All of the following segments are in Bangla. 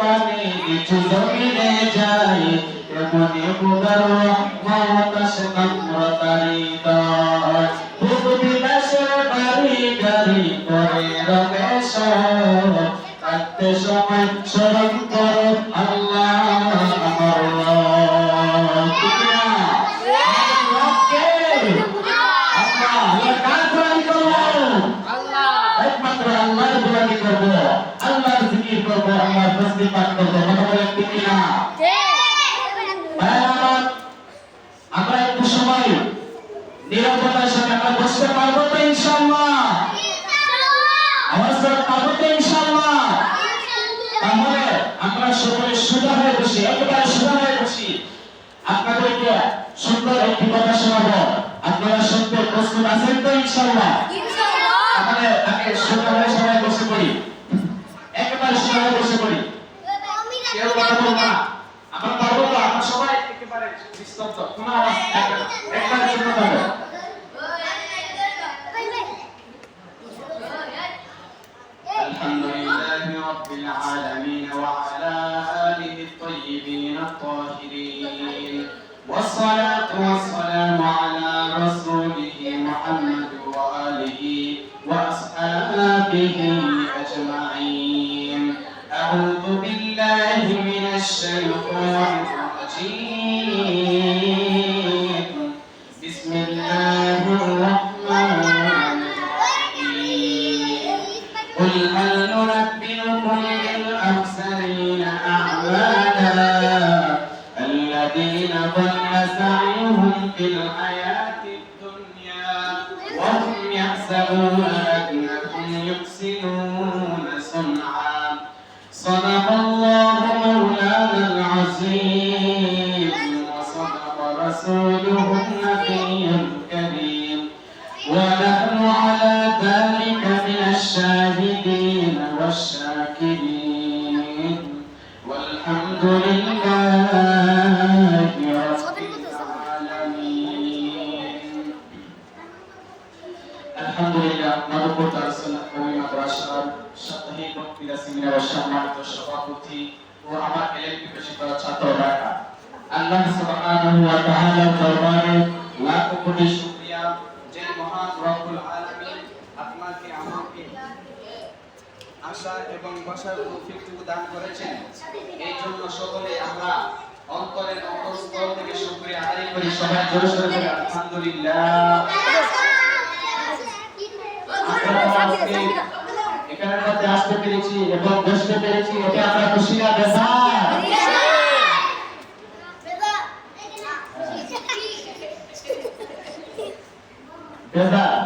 পানি নিচু জমিনে যায় এমনি পুনর মমতাস নম্রতারি দাস ভূপ বিলাসের বাড়ি গাড়ি করে রমেশ। আত্মে সময় স্মরণ করো আল্লাহ। أنهم يحسنون صنعا صنعوا আশা এবং বসার তৌফিকটুকু দান করেছেন। এই জন্য সকলে আমরা অন্তরের অন্তঃস্থল থেকে শুকরিয়া আদায় করি। সবাই জোরে সোরে আলহামদুলিল্লাহ। এখানে মধ্যে আসতে পেরেছি এবং বসতে পেরেছি, এটা আমরা খুশি না বেসার বেসার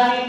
కానీ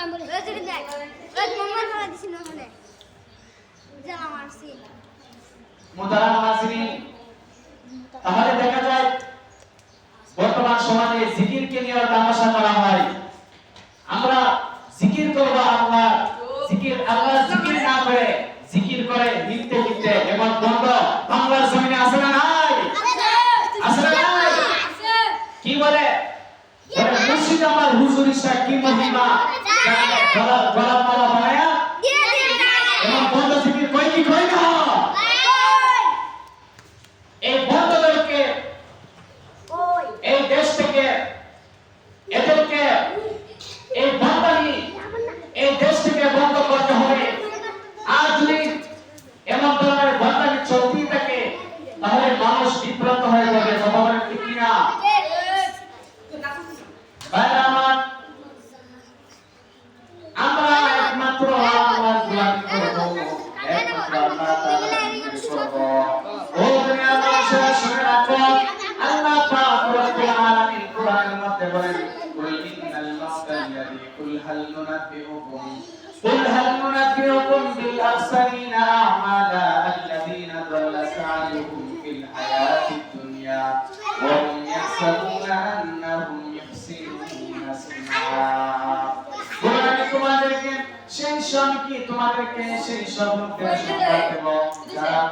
আমি বলি ওই যদি দেখ ওই মোমার ভাড়া দিছি না মনে? জানা মারছি। মোতারাম হাসিনি তাহলে দেখা যায় বর্তমান সমাজে জিকিরকে নিয়ে তামাশা করা হয়। আমরা জিকির করব আল্লাহ জিকির আল্লাহ জিকির না করে জিকির করে নিতে নিতে এমন দ্বন্দ্ব বাংলার জমিনে আছে না নাই? আছে। না নাই? কি বলে মুর্শিদাবাদ হুজুর সাহেব কি মহিমা? गलत गलत वाला बनाया ये ये बनाया हम कौन सी कोई की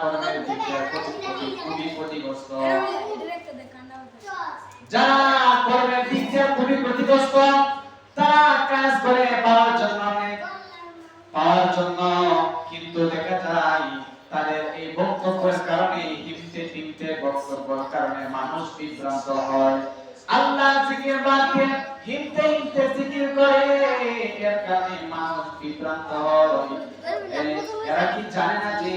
কারণে খুবই ক্ষতিগ্রস্ত যারা কর্মের দিক থেকে খুবই ক্ষতিগ্রস্ত, তারা কাজ করে পাওয়ার জন্য অনেক, পাওয়ার জন্য, কিন্তু দেখা যায় তাদের এই বক্তব্যের কারণে, হিমতে হিমতে বক্তব্যের কারণে মানুষ বিভ্রান্ত হয়। আল্লাহ জিকির বাদকে হিমতে হিমতে জিকির করে, এর কারণে মানুষ বিভ্রান্ত হয়। এরা কি জানে না যে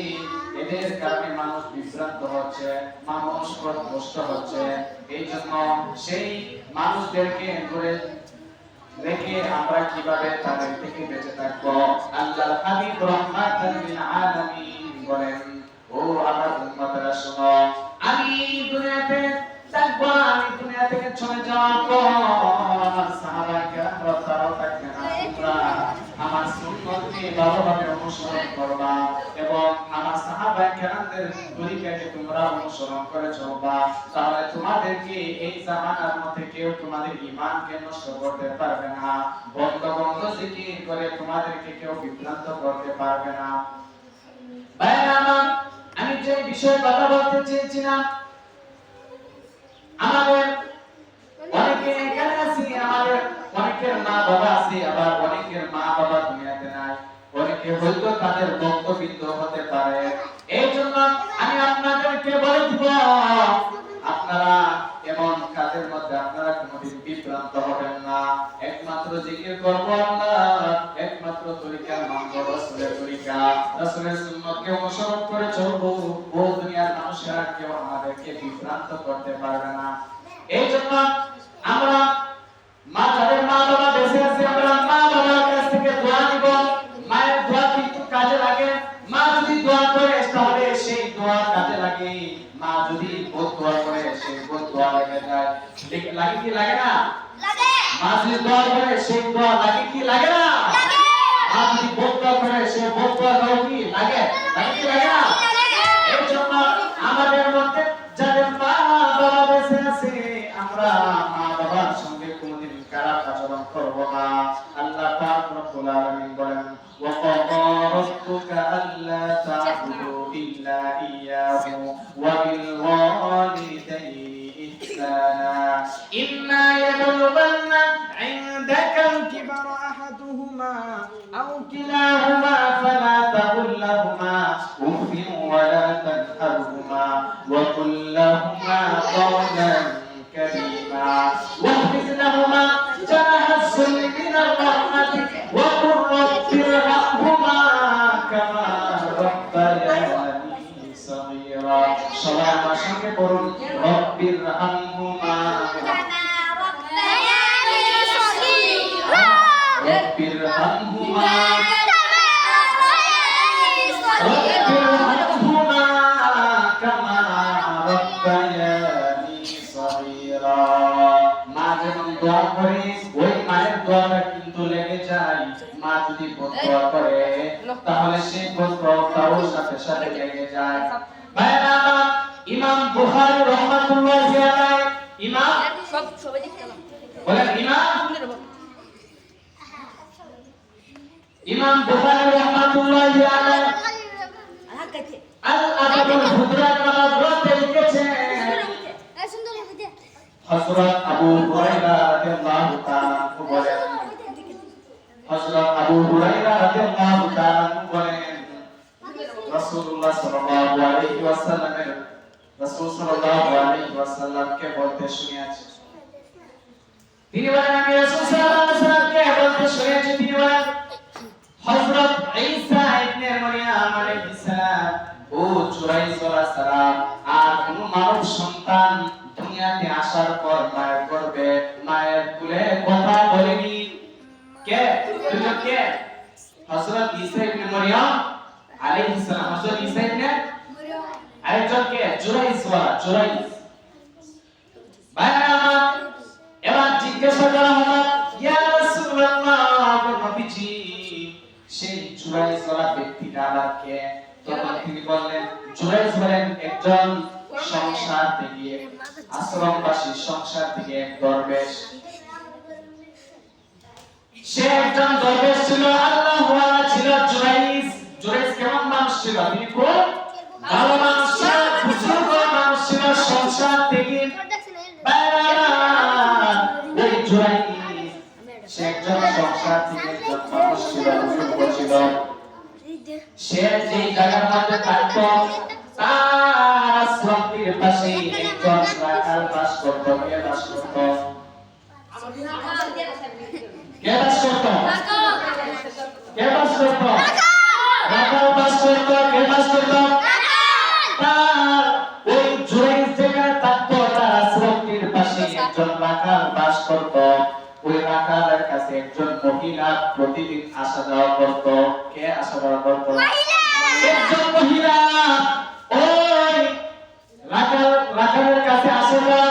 এদের কারণে মানুষ বিভ্রান্ত হচ্ছে, মানুষ পথভ্রষ্ট হচ্ছে। এই জন্য সেই মানুষদেরকে দূরে রেখে আমরা কীভাবে তাদের থেকে বেঁচে থাকব? আল্লাহ হাবিব রহমাতাল আলামিন বলেন, ও আমার উম্মতরা, শোনো, আমি দুনিয়াতে থাকব আমি দুনিয়া থেকে চলে আমার সাহাবা কেরামরা তারাও থাকবে না আমার সুন্নতকে ভালোভাবে অনুসরণ করবা। এবং আমার কেরামদের তরিকাকে তোমরা অনুসরণ করে চলবা তাহলে তোমাদেরকে এই জামানার মধ্যে কেউ তোমাদের নষ্ট করতে পারবে না। বন্ধ বন্ধ করে তোমাদেরকে কেউ বিভ্রান্ত করতে পারবে না। আমি যে বিষয়ে কথা বলতে চেয়েছিলাম, আমাদের অনেকে এখানে আছি, আমাদের অনেকের মা বাবা আছে, আবার অনেকের মা বাবা দুনিয়াতে অনেকে হয়তো তাদের বক্তব্য হতে পারে? এই জন্য আমি আপনাদেরকে বলে দিব, আপনারা এমন কাজের মধ্যে আপনারা কোনোদিন বিভ্রান্ত হবেন না। একমাত্র জিকির করব আল্লাহ একমাত্র তরিকা মানব রাসূলের তরিকা। রাসূলের সুন্নতকে অনুসরণ করে চলবো। ও দুনিয়ার মানুষেরা কেউ আমাদেরকে বিভ্রান্ত করতে পারবে না। এই জন্য আমরা মা, যাদের মা বাবা লাগে কি লাগে না? লাগে। মাঝে দোয়া করে সেই দোয়া লাগে কি লাগে না? লাগে। আপনি বোধ করে সেই বোধ দোয়া কি? লাগে। লাগে কি লাগে না? এর জন্য আমাদের মধ্যে যাদের মা বাবা বেঁচে আছে আমরা মা বাবার সঙ্গে কোনদিন খারাপ আচরণ করব না। আল্লাহ পাক রব্বুল আলামিন বলেন ওয়া ক্বাদা রাব্বুকা দোয়া করে তাহলে সেই দোয়াটাও সাথে সাথে লেগে যায়। ভাইরা ইমাম বুখারী রাহমাতুল্লাহি আলাইহি ইমাম? সব সবাই বলেন, ইমাম? ইমাম বুখারী রাহমাতুল্লাহি আলাইহি আল আদাবুল হুদরাত নামক লিখেছেন। হযরত আবু হুরায়রা রাদিয়াল্লাহু তাআলা বলেন হযরত আবু হুরায়রা রাদিয়াল্লাহু তাআলা বলেন, রাসূলুল্লাহ সাল্লাল্লাহু আলাইহি ওয়াসাল্লামের রাসূল সাল্লাল্লাহু আলাইহি ওয়াসাল্লামকে বলতে শুনিয়েছি। তিনি বলেন, আমি রাসূল সাল্লাল্লাহু আলাইহি ওয়াসাল্লামকে বলতে শুনিয়েছি তিনি বলেন, হযরত ঈসা ইবনে মারইয়াম আলাইহিস সালাম ও চুরাইস আলাইহিস সালাম, আর কোন মানব সন্তান দুনিয়াতে আসার পর মায়ের গর্ভে মায়ের কুলে কথা বলেনি। কে? কে হযরত ঈসা ইবনে মারইয়াম আলাইহিস সালাম। হযরত ঈসা ইবনে আরেকজন কে চুরাইস ওয়ালা চুরাইস ভাইরা আমার, এবার জিজ্ঞাসা করা হলো, ইয়া রাসূলুল্লাহ নবীজি, সেই জুরাইস ওয়ালা ব্যক্তিটা আবার তখন তিনি বললেন জুরাইস হলেন একজন সংসার থেকে, আশ্রমবাসী, সংসার থেকে এক দরবেশ। সে একজন দরবেশ ছিল আল্লাহ ওয়ালা ছিল জুরাইস জুরাইস কেমন মানুষ ছিল? তিনি খুব ভালো মানুষ ছিল বুজুর্গ মানুষ ছিল, সংসার থেকে সে একজন সংসার একজন তার বাস করত? ওই রাখালের কাছে একজন মহিলা প্রতিদিন আসা যাওয়া করত। কে আসা যাওয়া করত? একজন মহিলা। ওই রাখাল কাছে আসা যাওয়া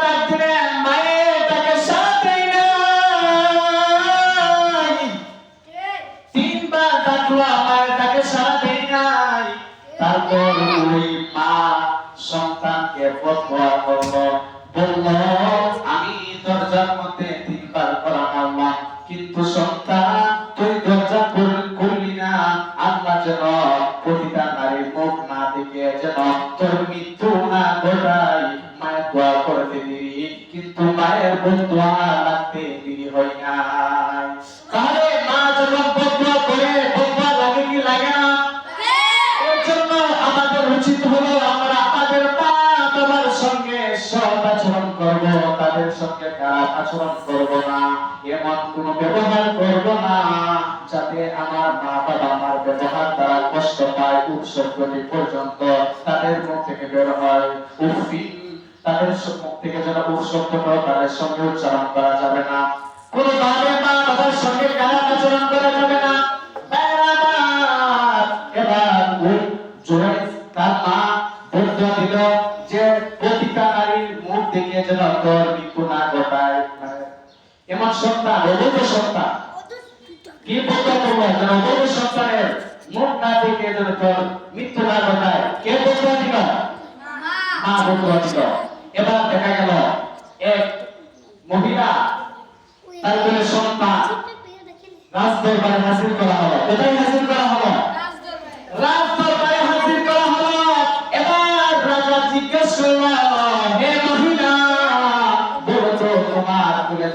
সৎ আচরণ করব, তাদের সঙ্গে খারাপ আচরণ করব না, এমন কোন ব্যবহার করব না, যাতে আমার মা বাবা আমার ব্যবহার দ্বারা কষ্ট পায় শব্দটি পর্যন্ত তাদের মুখ থেকে বের হয়। উফি তাদের মুখ থেকে যেন উপ শব্দটাও তাদের সঙ্গে উচ্চারণ করা যাবে না। কোন ভাবে মা বাবার সঙ্গে খারাপ আচরণ করা যাবে না। তার মা বলতে দিল, যে দেখে যেন তোর মৃত্যু না ঘটায় মানে এমন সন্তান অবৈধ সন্তান। কি বলতে করব যেন অবৈধ সন্তানের মুখ না দেখে যেন তোর মৃত্যু না ঘটায়। কে বলতে দিল মা। বলতে দিল এবার দেখা গেল এক মহিলা তার সন্তান রাজ দরবারে হাজির করা হলো। কোথায় হাজির করা হলো?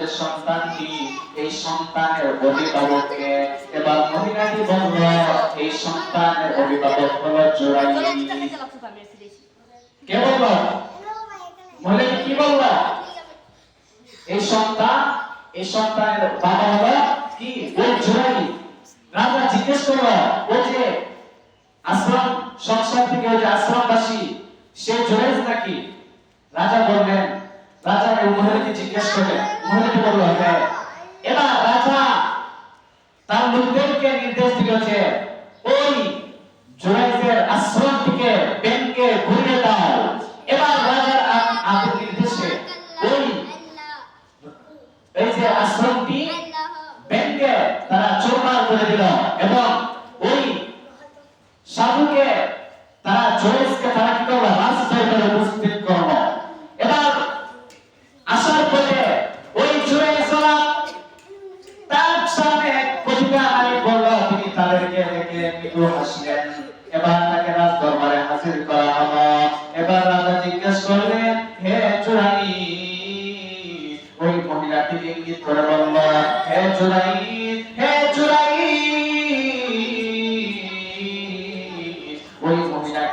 যে সন্তানটি এই সন্তানের অভিভাবককে। এবার মহিলাটি বলল, এই সন্তানের অভিভাবক হলো জোড়াই কে বলল? মহিলাটি কি বলল? এই সন্তান, এই সন্তানের বাবা হলো কি? ওই জোড়াই রাজা জিজ্ঞেস করল ও যে আশ্রম সংসার থেকে ওই যে আশ্রমবাসী সে জোড়াইজ নাকি? রাজা বললেন রাজা ওই মহিলাকে জিজ্ঞেস করলেন মহিলাটি বলল হ্যাঁ এবার রাজা তার লোকদেরকে নির্দেশ যে ওই জোড়াইজের আশ্রম থেকে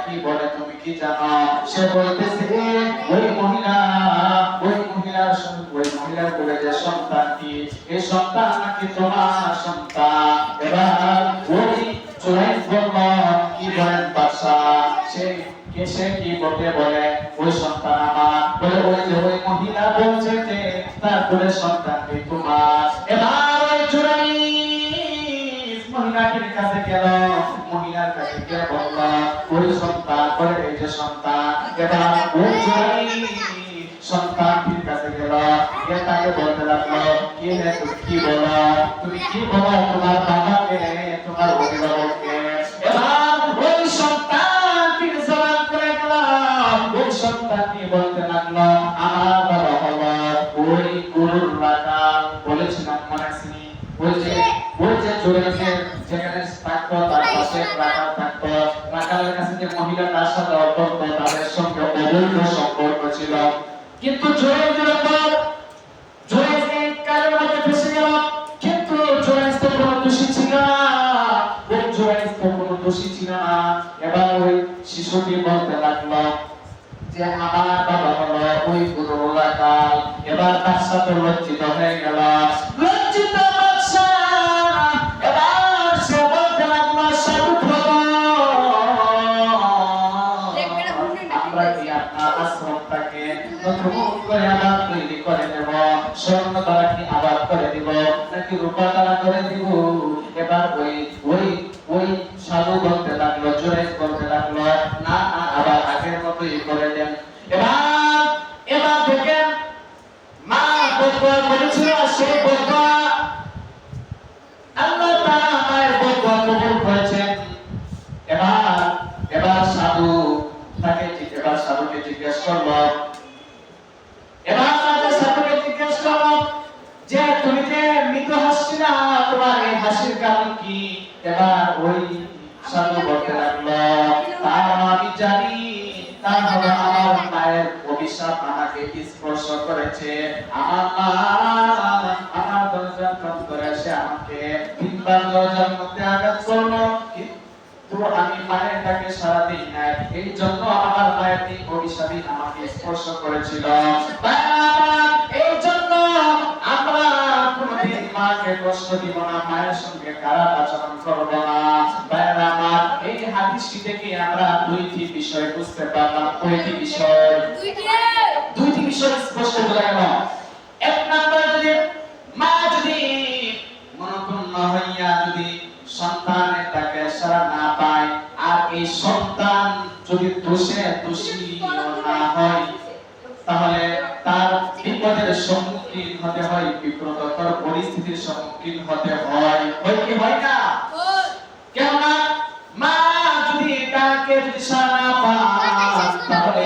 কি বলে, তুমি কি জানো? সে বলতেছে ওই মহিলা, ওই মহিলার ওই মহিলার কোলে যে সন্তানটি এই সন্তান নাকি তোমার সন্তান? এবার ওই চুরাই বলল, কি বলেন বাসা সে কে, সে কি বলতে বলে, ওই সন্তান আমার। বলে, ওই যে ওই মহিলা বলছে যে, তার কোলে সন্তানটি তোমার? এবার ওই চুরাই মহিলাটির কাছে গেল। ওই সন্তান বলে এই যে সন্তান, এটা ওই সন্তান সন্তানটির কাছে গেল। গিয়ে তাকে বলতে লাগল, কি রে তুমি কি বলো? তুমি কি বলো তোমার বাবাকে, তোমার অভিভাবককে? এবার ওই সন্তানটির বলতে লাগল, আমার আশ্রমটাকে নতুন করে আবার তৈরি করে নেব। স্বর্ণ দ্বারা আবার করে দিব। নাকি রূপা দ্বারা করে দিব? এবার ওই ওই ওই সাধু বলতে লাগল জোরে বলতে লাগল, না আবার আগের মতোই করে দেন। এবার এবার দেখেন, মা বকবা করেছিল সেই করেছে আমি সারা দিই এই জন্য আমার আমাকে স্পর্শ করেছিল। এই জন্য আমরা মাকে কষ্ট দিব না, মায়ের সঙ্গে খারাপ আচরণ করব না। এই হাদিসটি থেকে আমরা দুইটি বিষয় বুঝতে পারলাম। বিষয়? বিষয় স্পষ্ট বোঝা গেল এক নাম্বার যদি মা যদি মনোপূর্ণ হইয়া যদি সন্তানের তাকে সারা না পায় আর এই সন্তান যদি দোষে দোষী না হয় তাহলে তার বিপদের সম্মুখীন হতে হয় বিব্রতকর পরিস্থিতির সম্মুখীন হতে হয়। হয় কি হয় না? কেননা মা যদি তাকে যদি সারা না পায় তাহলে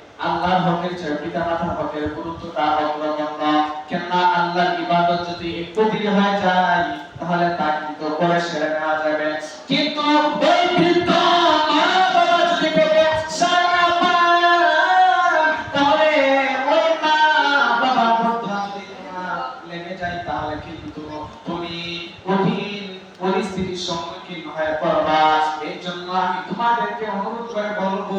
আল্লাহর হকের চেয়ে পিতা মাতার হকের গুরুত্বটা অগ্রগণ্য কেননা আল্লাহর ইবাদত যদি একটু দেরি হয়ে যায়, তাহলে তা কিন্তু করে সেরে নেওয়া যাবে। কিন্তু সম্মুখীন হয়ে পড়বা। এই জন্য আমি তোমাদেরকে অনুরোধ করে বলব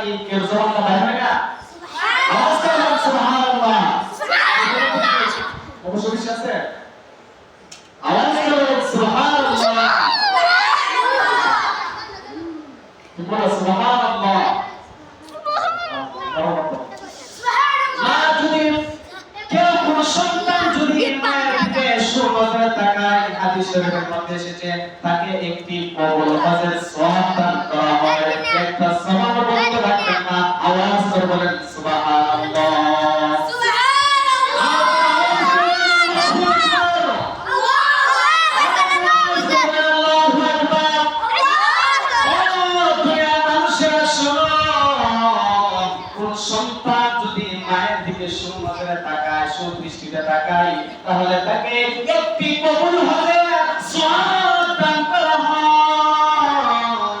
কি কেউ না বাইরে না আওয়াজ করে বলুন সুবহানাল্লাহ। অবশ্য বিশ্বাস আছে? আওয়াজ করে সুবহানাল্লাহ। সুবহানাল্লাহ। যদি মায়ের মায়ের দিকে সুনজরে তাকায় সুদৃষ্টিতে তাকায় তাহলে তাকে একটি কবুল হবে সওয়াব দান করা হয়।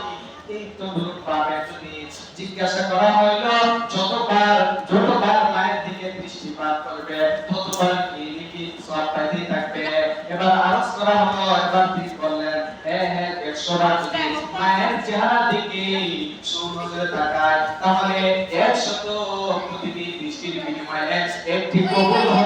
এই তদুর পাবে যদি জিজ্ঞাসা করা হইল যতবার যতবার মায়ের দিকে দৃষ্টিপাত করবে ততবার কি লিখি সওয়াব পাইতেই থাকবে? এবার আরজ করা হলো এবার তিনি বললেন হ্যাঁ হ্যাঁ এর একশো বার যদি মায়ের চেহারা দিকে সুনজরে তাকায় তাহলে একশত কবুল হজের